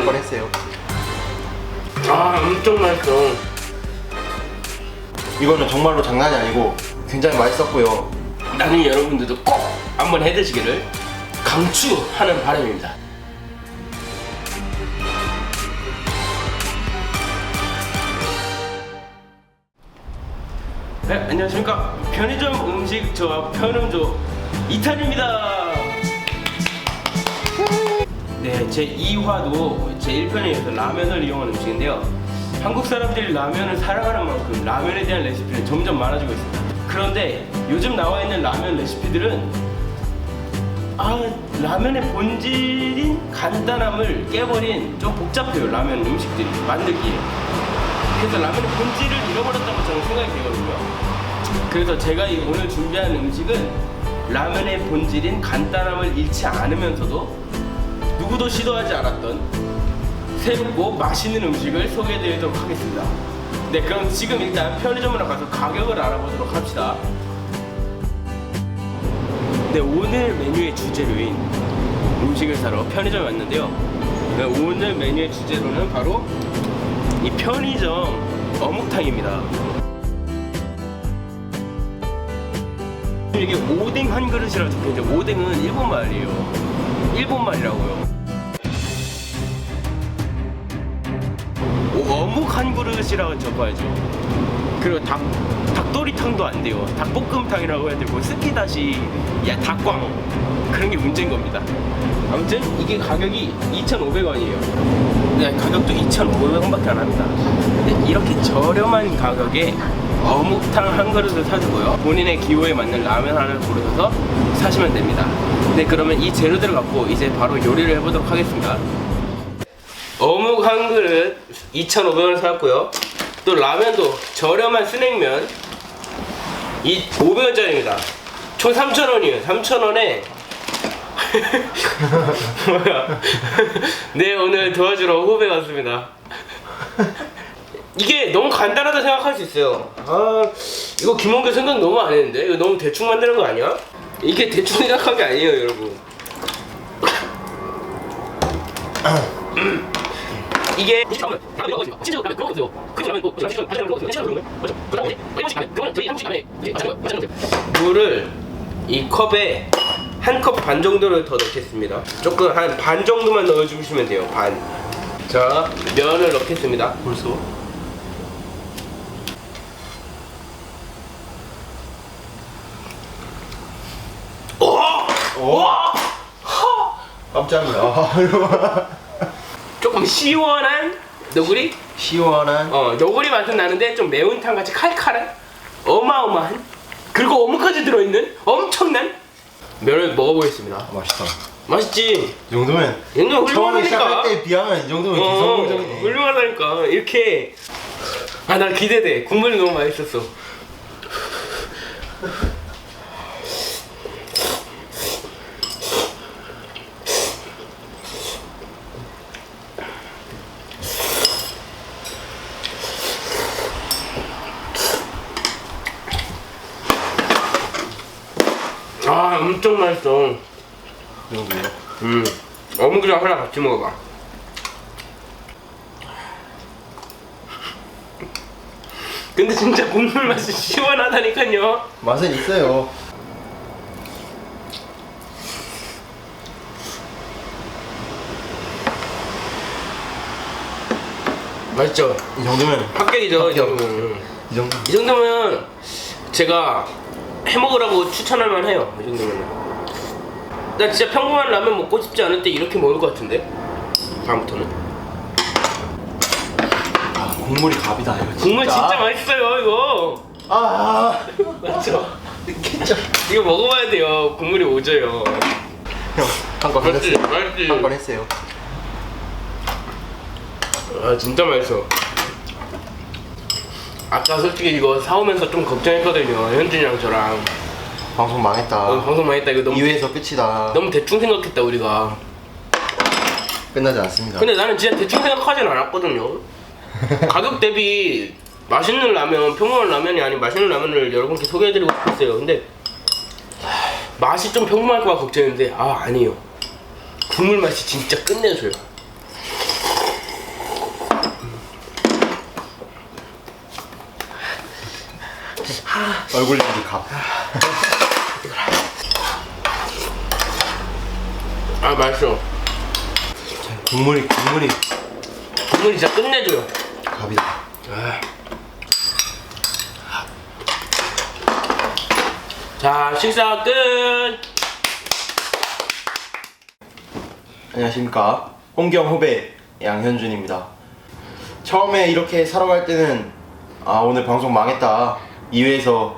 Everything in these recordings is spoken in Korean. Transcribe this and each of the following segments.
한번 했어요. 아 엄청 맛있어 이거는 정말로 장난이 아니고 굉장히 맛있었고요. 나중에 여러분들도 꼭 한번 해드시기를 강추하는 바람입니다 네 안녕하십니까 편의점 음식 조합 편음조 이탄입니다 네, 제 2화도 제 1편에 이어서 라면을 이용한 음식인데요. 한국 사람들이 라면을 사랑하는 만큼 라면에 대한 레시피는 점점 많아지고 있습니다. 그런데 요즘 나와 있는 라면 레시피들은 아, 라면의 본질인 간단함을 깨버린 좀 복잡해요. 라면 음식들이 만들기에. 그래서 라면의 본질을 잃어버렸다고 저는 생각이 되거든요. 그래서 제가 이 오늘 준비한 음식은 라면의 본질인 간단함을 잃지 않으면서도 누구도 시도하지 않았던 새롭고 맛있는 음식을 소개해드리도록 하겠습니다. 네, 그럼 지금 일단 편의점으로 가서 가격을 알아보도록 합시다. 네, 오늘 메뉴의 주재료인 음식을 사러 편의점에 왔는데요. 네, 오늘 메뉴의 주재료는 바로 이 편의점 어묵탕입니다. 이게 오뎅 한 그릇이라고 적혀있는데 오뎅은 일본 말이에요. 일본 말이라고요. 오, 어묵 한 그릇이라고 적어야죠. 그리고 닭 닭도리탕도 안 돼요. 닭볶음탕이라고 해야 되고 스키다시 야 닭광 그런 게 문제인 겁니다. 아무튼 이게 가격이 2,500원이에요. 네, 가격도 2,500원밖에 안 합니다. 네, 이렇게 저렴한 가격에 어묵탕 한 그릇을 사주고요. 본인의 기호에 맞는 라면 하나를 고르셔서 사시면 됩니다. 네, 그러면 이 재료들을 갖고 이제 바로 요리를 해보도록 하겠습니다. 어묵 한 그릇 2,500원 샀고요. 또 라면도 저렴한 스낵면 이 500원짜리입니다. 총 3,000원이에요. 3,000원에 뭐야? 네 오늘 도와주러 후배 왔습니다. 이게 너무 간단하다 생각할 수 있어요. 아 이거 김원규 생각 너무 안 했는데 이거 너무 대충 만드는 거 아니야? 이게 대충 생각한 게 아니에요, 여러분. 이게 물을 이 컵에 한 컵 반 정도를 더 넣겠습니다. 조금 한 반 정도만 넣어주시면 돼요. 반. 자 면을 넣겠습니다. 벌써? 오! 깜짝이야. 조금 시원한 너구리? 시원한 어 너구리 맛은 나는데 좀 매운탕 같이 칼칼한 어마어마한 그리고 어묵까지 들어있는 엄청난 면을 먹어보겠습니다. 아, 맛있다. 맛있지? 이 정도면 이 정도면 처음에 시작할 훌륭하다니까. 때에 비하면 이 정도면 어, 기성공적이네. 훌륭하다니까 이렇게 아 나 기대돼 국물이 너무 맛있었어 아 엄청 맛있어 이 정도요? 음 어묵이랑 하나 같이 먹어봐 근데 진짜 국물 맛이 시원하다니까요 맛은 있어요. 맛있죠? 이 정도면 합격이죠 이. 정도면 이 정도. 이 정도면 제가 해먹으라고 추천할 만해요 이 정도면 나 진짜 평범한 라면 먹고 싶지 않을 때 이렇게 먹을 것 같은데 다음부터는 아, 국물이 갑이다 이거. 국물 진짜 맛있어요 이거 아, 맞죠? 느꼈죠. 이거 먹어봐야 돼요 국물이 오져요 형, 한건 맛있지? 했어요. 맛있지? 한 건 했어요. 아 진짜 맛있어. 아까 솔직히 이거 사오면서 좀 걱정했거든요. 현준이랑 저랑 방송 망했다. 어, 방송 많이 했다. 이거 너무 2회에서 끝이다. 너무 대충 생각했다 우리가. 끝나지 않습니다. 근데 나는 진짜 대충 생각하진 않았거든요. 가격 대비 맛있는 라면, 평범한 라면이 아닌 맛있는 라면을 여러분께 소개해드리고 싶었어요. 근데 맛이 좀 평범할까 봐 걱정했는데 아 아니에요. 국물 맛이 진짜 끝내줘요. 얼굴 렌즈 갑. 아 맛있어. 국물이 국물이 국물이 진짜 끝내줘요. 갑이다. 아. 자 식사 끝. 안녕하십니까 홍경 후배 양현준입니다. 처음에 이렇게 사러 갈 때는 아 오늘 방송 망했다 2회에서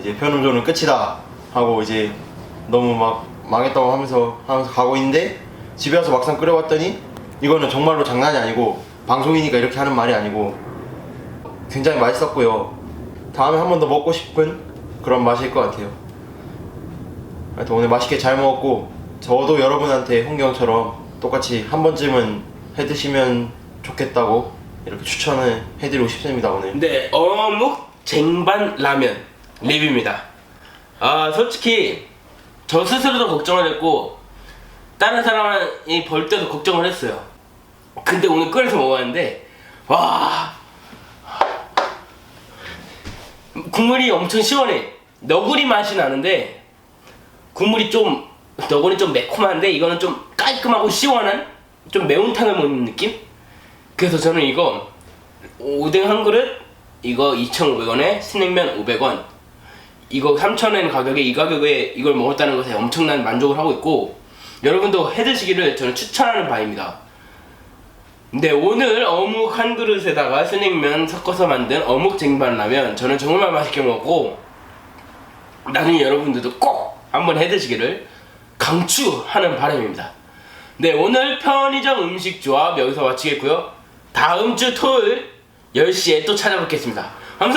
이제 편음조는 끝이다 하고 이제 너무 막 망했다고 하면서 하면서 가고 있는데 집에 와서 막상 끓여봤더니 이거는 정말로 장난이 아니고 방송이니까 이렇게 하는 말이 아니고 굉장히 맛있었고요. 다음에 한 번 더 먹고 싶은 그런 맛일 것 같아요. 하여튼 오늘 맛있게 잘 먹었고 저도 여러분한테 홍경처럼 똑같이 한 번쯤은 해 드시면 좋겠다고 이렇게 추천을 해드리고 싶습니다 오늘 네, 어묵 쟁반 라면 리뷰입니다. 아, 솔직히 저 스스로도 걱정을 했고 다른 사람이 볼 때도 걱정을 했어요. 근데 오늘 끓여서 먹었는데 와 국물이 엄청 시원해. 너구리 맛이 나는데 국물이 좀 너구리 좀 매콤한데 이거는 좀 깔끔하고 시원한 좀 매운탕을 먹는 느낌? 그래서 저는 이거 오뎅 한 그릇 이거 2,500원에 스낵면 500원. 이거 3,000원 가격에 이 가격에 이걸 먹었다는 것에 엄청난 만족을 하고 있고 여러분도 해드시기를 저는 추천하는 바입니다. 근데 오늘 어묵 한 그릇에다가 스낵면 섞어서 만든 어묵 쟁반라면 저는 정말 맛있게 먹었고 나중에 여러분들도 꼭 한번 해드시기를 강추하는 바람입니다. 네 오늘 편의점 음식 조합 여기서 마치겠고요. 다음 주 토요일 10시에 또 찾아뵙겠습니다. 감사합니다